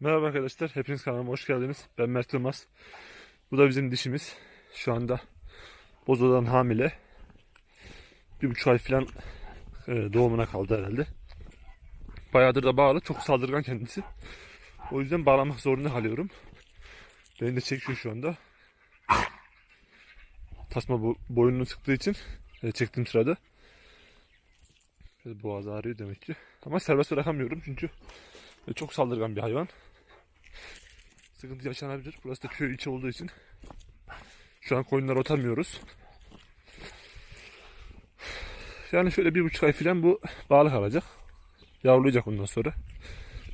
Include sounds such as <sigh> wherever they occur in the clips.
Merhaba arkadaşlar, hepiniz kanalıma hoş geldiniz. Ben Mert Yılmaz. Bu da bizim dişimiz. Şu anda Bozo'dan hamile. Bir buçuk ay falan e, doğumuna kaldı herhalde. Bayağıdır da bağlı, çok saldırgan kendisi. O yüzden bağlamak zorunda kalıyorum. Beni de çekiyor şu anda. Tasma boynunu sıktığı için e, çektiğim sırada. Boğaz ağrıyor demek ki. Ama serbest bırakamıyorum çünkü çok saldırgan bir hayvan. Sıkıntı yaşanabilir. Burası da köy içi olduğu için. Şu an koyunları otamıyoruz. Yani şöyle bir buçuk ay falan bu bağlı kalacak. Yavrulayacak ondan sonra.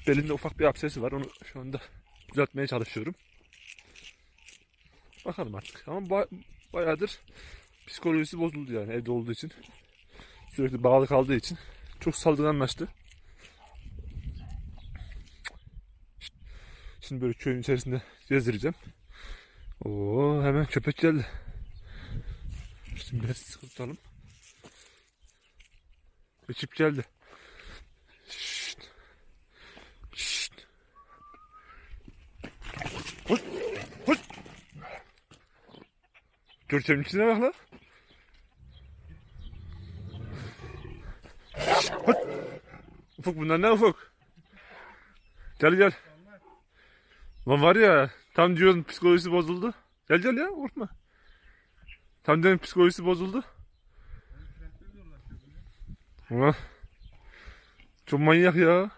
Belinde ufak bir absesi var. Onu şu anda düzeltmeye çalışıyorum. Bakalım artık. Ama ba- bayağıdır psikolojisi bozuldu yani evde olduğu için. Sürekli bağlı kaldığı için. Çok saldırganlaştı. Şimdi böyle köyün içerisinde gezdireceğim. Oo hemen köpek geldi. Şimdi biraz sıkıltalım. Ekip geldi. Şşt. Şşt. Hoş. Hoş. Görçemin içine bak lan. Ufuk bunlar ne ufuk? Gel gel. Lan var ya tam diyorsun psikolojisi bozuldu. Gel gel ya korkma. Tam diyorsun psikolojisi bozuldu. Ulan. Çok manyak ya.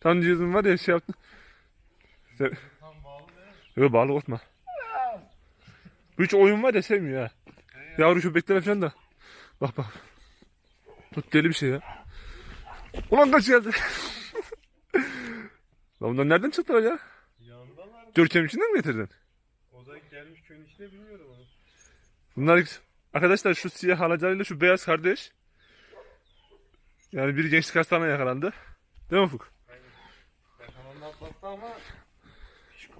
Tam diyordun var ya şey yaptın. Sen... Yok bağlı korkma. Bu hiç oyun var ya sevmiyor ha. Yavru köpeklere falan da. Bak bak. Çok deli bir şey ya. Ulan kaç geldi. <laughs> Lan bunlar nereden çıktılar ya? Görkem içinden mi getirdin? O da gelmiş köyün içine bilmiyorum onu. Bunlar arkadaşlar şu siyah halacağıyla şu beyaz kardeş. Yani bir gençlik hastaneye yakalandı. Değil mi Ufuk? Yakalandı atlattı ama küçük.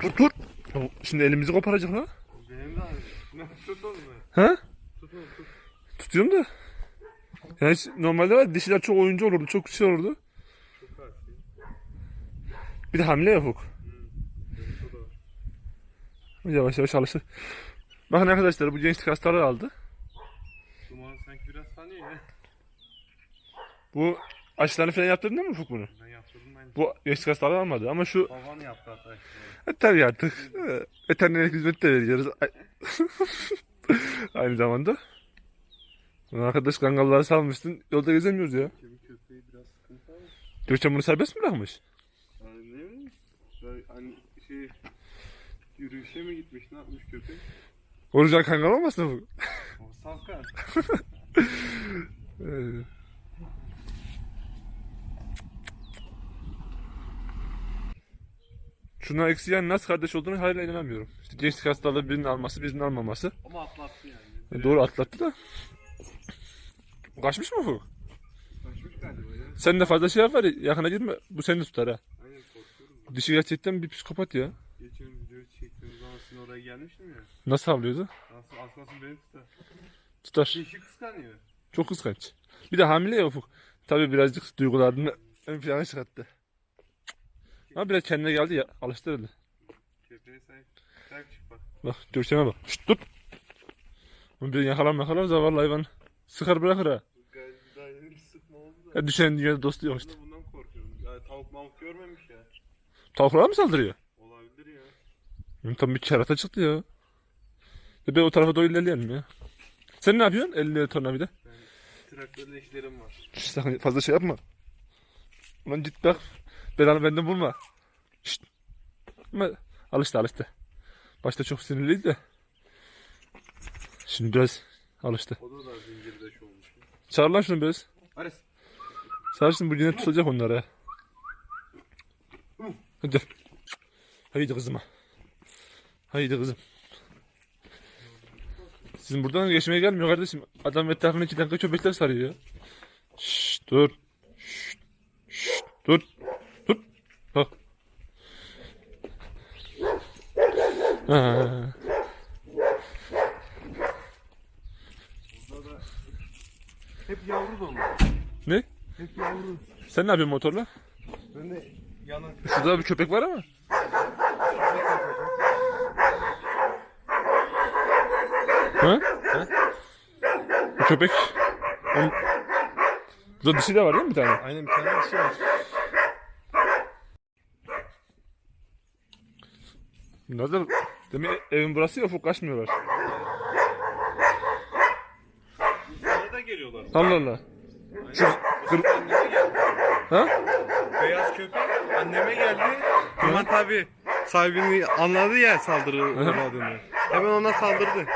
Tut tut. Ya Şimdi elimizi koparacak ha. Benim de abi. Ne tut onu. Ha? Tut onu tut. Tutuyorum da. Yani hiç- normalde var dişiler çok oyuncu olurdu. Çok şey olurdu. Çok. Bir de hamile ya Ufuk. Benim de var. Yavaş yavaş alıştı. Bakın arkadaşlar bu gençlik hastalığı aldı. Dumanı sanki biraz tanıyor ya. Bu aşılarını falan yaptırdın değil mi Ufuk bunu? Ben yaptırdım ben. Bu gençlik hastalığı almadı ama şu Baban yaptı hatta işte. E, tabii artık. e, Veterinerlik hizmeti de veriyoruz. Ay- <laughs> Aynı zamanda. Arkadaş kangalları salmışsın. Yolda gezemiyoruz ya. Kemik köpeği biraz sıkıntı ama. Gökçen bunu serbest mi bırakmış? Yani ne bileyim. Böyle Hani şey yürüyüşe mi gitmiş ne yapmış köpek? Orijinal kangal olmasın bu? <laughs> O safkan. <laughs> Ee, Şuna eksi yani nasıl kardeş olduğunu hala inanamıyorum. İşte gençlik hastalığı birinin alması birinin almaması. Ama atlattı yani. E, doğru atlattı da. Kaçmış mı bu? Kaçmış galiba ya. Sen de fazla şey var ya yakına girme. Bu seni tutar ha. Aynen korkuyorum. Dişi gerçekten bir psikopat ya. Sizin oraya gelmiştim ya. Nasıl avlıyordu? Nasıl aslasın beni tutar. Tutar. Dişi kıskanıyor. Çok kıskanç. Bir de hamile ya Ufuk. Tabii birazcık duygularını ön plana çıkarttı. Ama biraz kendine geldi ya. Alıştı öyle. Köpeğe sahip. Sahip çık bak. Bak görüşeme bak. Şşt tut. Bunu bir yakalar zavallı hayvan. Sıkar bırakır ha. Daha yeni bir sıkma oldu da. Ya düşen dünyada dostu yok işte. Bundan korkuyorum. Ya tavuk mavuk görmemiş ya. Tavuklara mı saldırıyor? Tam bir kerata çıktı ya. Ben o tarafa doğru ilerleyelim ya. Sen ne yapıyorsun? 50 tornavida. Traktörle işlerim var. Sakın fazla şey yapma. Ulan git bak. Belanı benden bulma. Şşt. Ama alıştı alıştı. Başta çok sinirliydi de. Şimdi biraz alıştı. O da da zincirdeş olmuş. Çağır lan şunu biraz. Ares. Sarışın bu yine tutacak onlara. Hadi. Haydi kızıma. Haydi kızım. Sizin buradan geçmeye gelmiyor kardeşim. Adam etrafına iki dakika köpekler sarıyor ya. Şşş dur. Şşş. Şşş dur. Dur. Bak. Ha. Hep yavru dolu. Ne? Hep yavru. Sen ne yapıyorsun motorla? Ben de Yanan Şurada bir köpek var ama. Ha? Bu köpek. Onun... Burada dişi de var değil mi bir tane? Aynen bir tane şey var. Nerede? Demek evin burası ya ufuk kaçmıyorlar. Sana da geliyorlar. Allah Allah. Şu kır... Ha? Beyaz köpek anneme geldi. Duman tabi sahibini anladı ya saldırı uğradığını. Hemen ona saldırdı.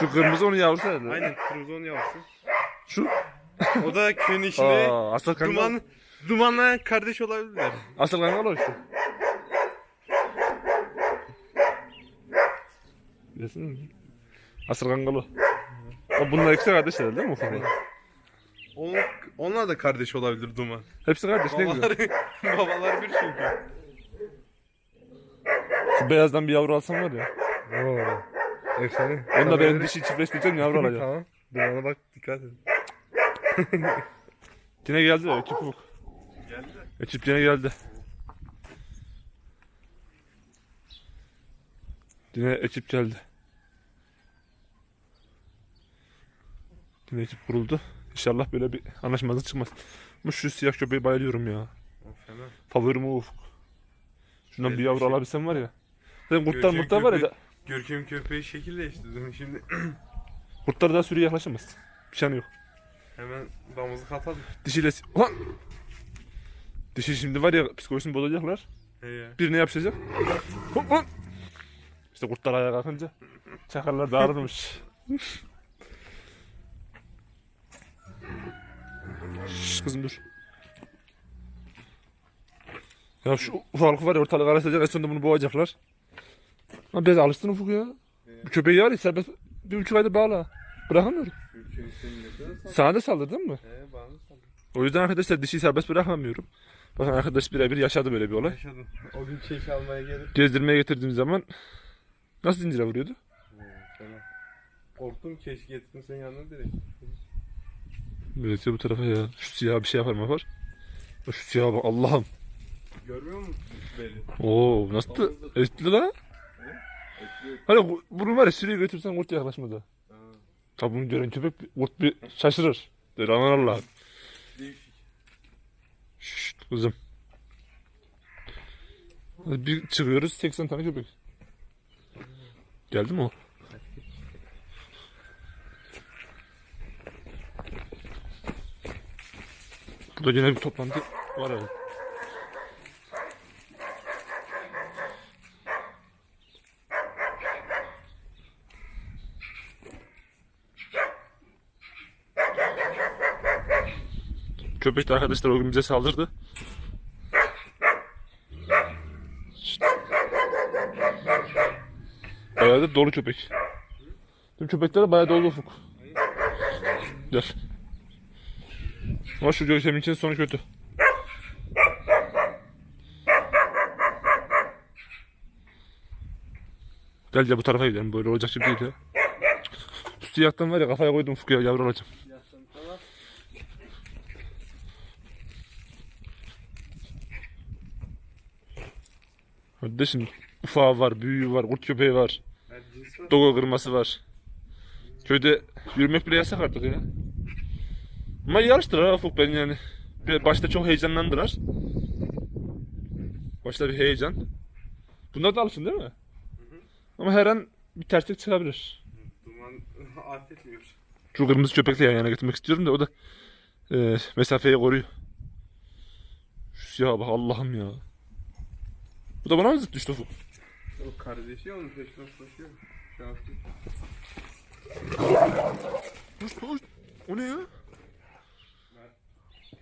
Şu kırmızı onun yavrusu herhalde. Aynen kruzon yavrusu. Şu. O da köyün içinde Aa, asıl kangal. duman dumanla kardeş olabilirler. Asıl kangal o işte. Bilesiniz mi? Asıl kangal o. Bunlar ikisi kardeş herhalde değil mi ufaklar? Onun, onlar da kardeş olabilir duman. Hepsi kardeş ne güzel. Babaları, <laughs> babalar bir çünkü. Şu beyazdan bir yavru alsam var ya. Oo. Efsane. Onu da benim dişi çiftleştireceğim yavru <laughs> alacağım. tamam. Dumana bak dikkat et. <laughs> Yine geldi ekip ufuk. Geldi. Ekip yine geldi. Yine ekip geldi. Yine ekip kuruldu. İnşallah böyle bir anlaşmazlık çıkmaz. Ama şu siyah köpeği bayılıyorum ya. Fena. Favorim o ufuk. Şundan bir yavru şey- alabilsem var ya. Zaten kurtlar murtlar var ya. da- Görkem köpeği şekil değiştirdim şimdi. <clears throat> Kurtlar daha sürüye yaklaşamaz. Bir şey yok. Hemen damızlık atalım. Dişiyle... Ulan! Dişi şimdi var ya psikolojisini bozacaklar. He ya. Birine yapışacak. Hop hop. İşte kurtlar ayağa kalkınca çakallar dağılmış. Şşş kızım dur. Ya şu ufaklık var ya ortalık arasacak en sonunda bunu boğacaklar. Ama biraz alıştın ufuk ya. Bu köpeği var ya serbest bir buçuk ayda bağla. Bırakamıyorum. Sana da saldırdın mı? He bana da saldırı. O yüzden arkadaşlar dişiyi serbest bırakamıyorum. Bakın arkadaş birebir yaşadı böyle bir olay. Yaşadım. O gün keyif almaya gelip. Gezdirmeye getirdiğim zaman nasıl zincire vuruyordu? Fena. Korktum keşke getirdin senin yanına direkt. Böyle bu tarafa ya. Şu siyah bir şey yapar mı yapar? Şu siyah bak Allah'ım. Görmüyor musun beni? Oo nasıl da etli la? Hani bunu var ya sürüye götürsen kurt yaklaşmadı. Tabi bunu gören köpek kurt bir şaşırır. Der aman Allah. değişik. Şşt kızım. Bir çıkıyoruz 80 tane köpek. Geldi mi o? Burada yine bir toplantı var herhalde. Köpek de arkadaşlar o gün bize saldırdı. Bayağı da dolu köpek. Tüm köpekler bayağı dolu ufuk. Gel. Ama şu Görkem'in için sonu kötü. Gel ya bu tarafa gidelim böyle olacak gibi değil ya. Şu siyahtan var ya kafaya koydum ufuk ya yavru alacağım. Kardeşim ufağı var, büyüğü var, kurt köpeği var, dogo kırması var. Köyde yürümek bile yasak artık ya. Ama iyi alıştılar ha Ufuk ben yani. Başta çok heyecanlandılar. Başta bir heyecan. Bunlar da alışın değil mi? Ama her an bir terslik çıkabilir. Duman <laughs> affetmiyor. Şu kırmızı köpekle yan yana getirmek istiyorum da o da e, mesafeyi koruyor. Şu siyaha bak Allah'ım ya. Bu da bana mı zıt düştü Ufuk? O kardeşi onun peşine koşuyor. Şu an Hoş hoş. O ne ya?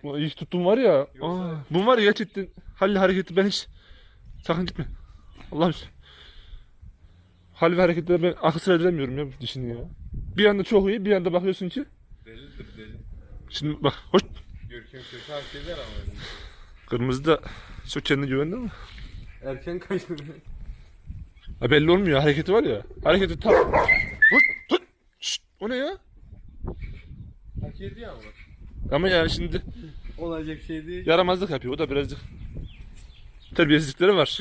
Ulan iyi tuttum var ya. Aa, bu var ya gerçekten halli hareketi ben hiç sakın gitme. Allah'ım. Hal ve hareketleri ben akıl sıra edemiyorum ya bu dişini ya. Bir anda çok iyi bir anda bakıyorsun ki. delidir deli. Şimdi bak hoş. Görkem kötü hareket eder ama. Kırmızı da çok kendine güvendi ama. Erken kaçtı. Ha belli olmuyor hareketi var ya. Hareketi tam. Tut tut. Şşt, o ne ya? Hak ediyor ama. Ama yani şimdi Olacak şey değil. yaramazlık yapıyor o da birazcık. terbiyesizlikleri var.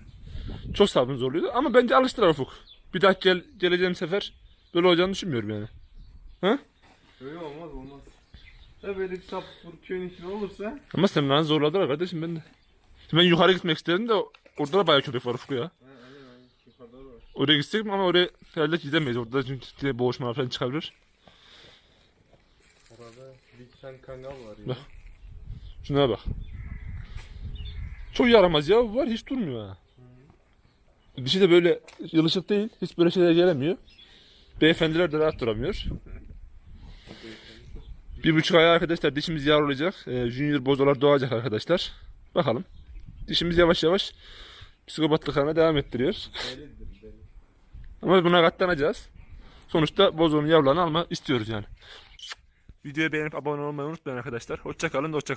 <laughs> Çok sabrını zorluyordu ama bence alıştılar Ufuk. Bir daha gel, geleceğim sefer böyle olacağını düşünmüyorum yani. Öyle olmaz olmaz. Ya böyle bir sap köyün içinde olursa. Ama sen bana zorladılar kardeşim ben de. Ben yukarı gitmek istedim de orada da bayağı köpek var Ufuk ya. Oraya gitsek ama oraya herhalde gidemeyiz orada çünkü boğuşma falan çıkabilir. Orada bir tane kangal var ya. Bak. Şuna bak. Çok yaramaz ya var hiç durmuyor ha. Dişi de böyle yılışık değil. Hiç böyle şeyler gelemiyor. Beyefendiler de rahat duramıyor. Bir buçuk ay arkadaşlar dişimiz yavrulayacak. Ee, junior bozolar doğacak arkadaşlar. Bakalım. Dişimiz yavaş yavaş psikopatlıklarına devam ettiriyor. Delidir deli. Ama buna katlanacağız. Sonuçta bozonun yavrularını alma istiyoruz yani. Videoyu beğenip abone olmayı unutmayın arkadaşlar. Hoşça kalın, hoşça kalın.